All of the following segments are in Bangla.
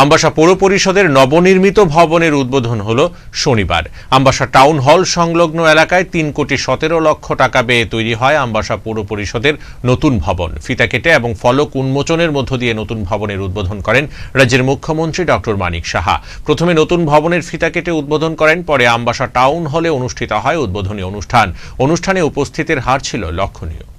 আমবাসা পৌর পরিষদের নবনির্মিত ভবনের উদ্বোধন হল শনিবার। আমবাসা টাউন হল সংলগ্ন এলাকায় তিন কোটি সতেরো লক্ষ টাকা ব্যয়ে তৈরি হয় আমবাসা পৌর পরিষদের নতুন ভবন। ফিতা কেটে এবং ফলক উন্মোচনের মধ্য দিয়ে নতুন ভবনের উদ্বোধন করেন রাজ্যের মুখ্যমন্ত্রী ডক্টর মানিক সাহা। প্রথমে নতুন ভবনের ফিতা কেটে উদ্বোধন করেন, পরে আমবাসা টাউন হলে অনুষ্ঠিত হয় উদ্বোধনী অনুষ্ঠান। অনুষ্ঠানে উপস্থিতের হার ছিল লক্ষণীয়।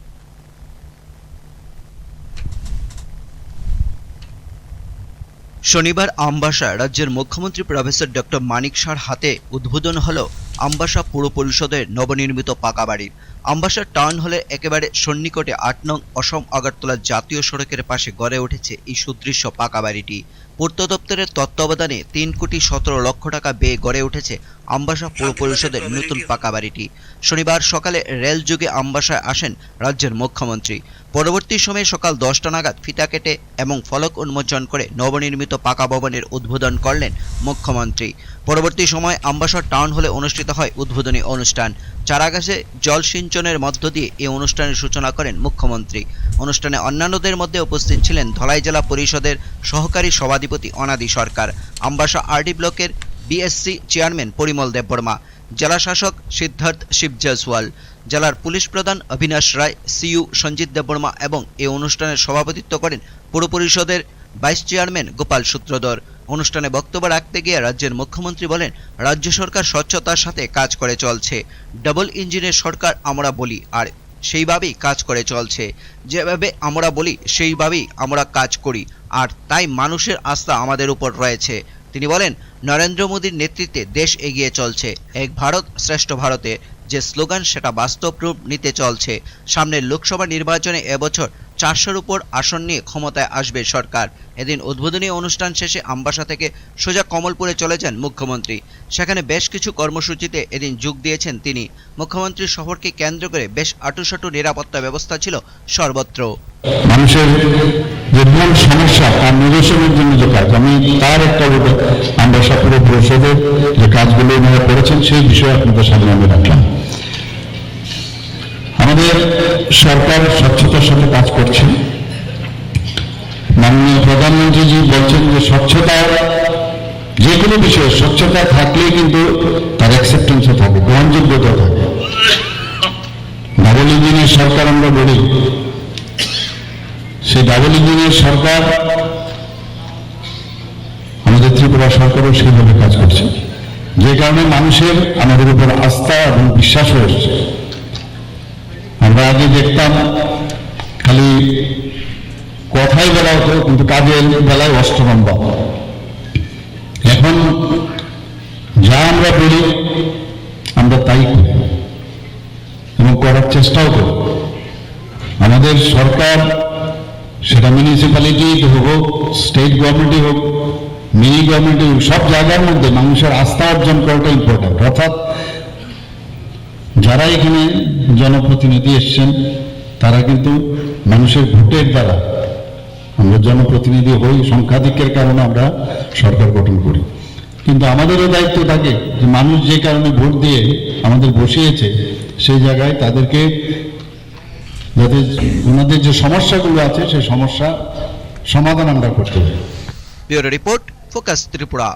শনিবার আমবাসা রাজ্যের মুখ্যমন্ত্রী প্রফেসর ডক্টর মানিক সার হাতে উদ্বোধন হল আমবাসা পুর পরিষদের নবনির্মিত পাকা বাড়ির আমবাসা টাউন হলে একেবারে সন্নিকটে আট নং অসম আগরতলা জাতীয় সড়কের পাশে গড়ে উঠেছে এই সুদৃশ্য পাকা বাড়িটি। পূর্ত দপ্তরের তত্ত্বাবধানে তিন কোটি সতেরো লক্ষ টাকা ব্যয়ে গড়ে উঠেছে আমবাসা পুর পরিষদের নতুন পাকা বাড়িটি। শনিবার সকালে রেল যুগে আমবাসায় আসেন রাজ্যের মুখ্যমন্ত্রী। পরবর্তী সময়ে সকাল দশটা নাগাদ ফিতা কেটে এবং ফলক উন্মোচন করে নবনির্মিত পাকা ভবনের উদ্বোধন করলেন মুখ্যমন্ত্রী। পরবর্তী সময় আমবাসা টাউন হলে অনুষ্ঠিত হয় উদ্বোধনী অনুষ্ঠান। চারাগাছে জল সিঞ্চনের মধ্য দিয়ে এই অনুষ্ঠানের সূচনা করেন মুখ্যমন্ত্রী। অনুষ্ঠানে অন্যান্যদের মধ্যে উপস্থিত ছিলেন ধলাই জেলা পরিষদের সহকারী সভাধিপতি অনাদি সরকার, আমবাসা আরডি ব্লকের বিএসসি চেয়ারম্যান পরিমল দেববর্মা জেলা শাসক সিদ্ধার্থ শিব জয়সওয়াল, জেলার পুলিশ প্রধান অবিনাশ রায়, সিইউ সঞ্জিত দেববর্মা এবং এই অনুষ্ঠানে সভাপতিত্ব করেন পৌর পরিষদের ভাইস চেয়ারম্যান গোপাল সূত্রধর। অনুষ্ঠানে বক্তব্য রাখতে গিয়ে রাজ্যের মুখ্যমন্ত্রী বলেন, রাজ্য সরকার স্বচ্ছতার সাথে কাজ করে চলছে। ডাবল ইঞ্জিনের সরকার আমরা বলি, আর সেইভাবেই কাজ করে চলছে। যেভাবে আমরা বলি, সেইভাবেই আমরা কাজ করি, আর তাই মানুষের আস্থা আমাদের উপর রয়েছে। তিনি বলেন, নরেন্দ্র মোদীর নেতৃত্বে দেশ এগিয়ে চলছে। এক ভারত শ্রেষ্ঠ ভারতে। যে স্লোগান, সেটা বাস্তব রূপ নিতে চলছে। সামনের লোকসভা নির্বাচনে এবছর চারশোর উপর আসন নিয়ে ক্ষমতায় আসবে সরকার। এদিন উদ্বোধনী অনুষ্ঠান শেষে আমবাসা থেকে সোজা কমলপুরে চলে যান মুখ্যমন্ত্রী। সেখানে বেশ কিছু কর্মসূচিতে এদিন যোগ দিয়েছেন তিনি। মুখ্যমন্ত্রীর সফরকে কেন্দ্র করে বেশ আটুসাটু নিরাপত্তা ব্যবস্থা ছিল সর্বত্র। মানুষের যে মূল সমস্যা, তার নিরসনের জন্য যে কাজ, আমি তার একটা পরিষদের যে কাজগুলো ওনারা করেছেন, সেই বিষয়ে আপনাদের সামনে আমি রাখলাম। আমাদের সরকার স্বচ্ছতার সাথে কাজ করছে। মাননীয় প্রধানমন্ত্রীজি বলছেন যে স্বচ্ছতা যে কোনো বিষয়ে, স্বচ্ছতা থাকলেই কিন্তু তার অ্যাকসেপ্টেন্সও থাকে গ্রহণযোগ্যতা থাকে। ডাবল ইঞ্জিনের সরকার আমরা বলি। সেই ডাবল ইঞ্জিনের সরকার ত্রিপুরা সরকারও সেইভাবে কাজ করছে। যে কারণে মানুষের আমাদের উপর আস্থা এবং বিশ্বাস হয়েছে আমরা আগে দেখতাম, খালি কথাই বলা হতো, কিন্তু কাজের বেলায় অষ্টমম্বা এখন যা আমরা বলি আমরা তাই করি। এবং করার চেষ্টাও করি। আমাদের সরকার, সেটা মিউনিসিপ্যালিটি হোক স্টেট গভর্নমেন্টই হোক মিনি গভর্নমেন্টই হোক সব জায়গার মধ্যে মানুষের আস্থা অর্জন করাটা ইম্পর্টেন্ট অর্থাৎ যারা এখানে জনপ্রতিনিধি এসছেন, তারা কিন্তু মানুষের ভোটের দ্বারা আমরা জনপ্রতিনিধি হই সংখ্যাধিক্যের কারণে আমরা সরকার গঠন করি। কিন্তু আমাদেরও দায়িত্ব থাকে যে মানুষ যে কারণে ভোট দিয়ে আমাদের বসিয়েছে, সেই জায়গায় তাদেরকে যাতে ওনাদের যে সমস্যাগুলো আছে, সেই সমস্যা সমাধান আমরা করতে পারি। রিপোর্ট। ফোকাস ত্রিপুরা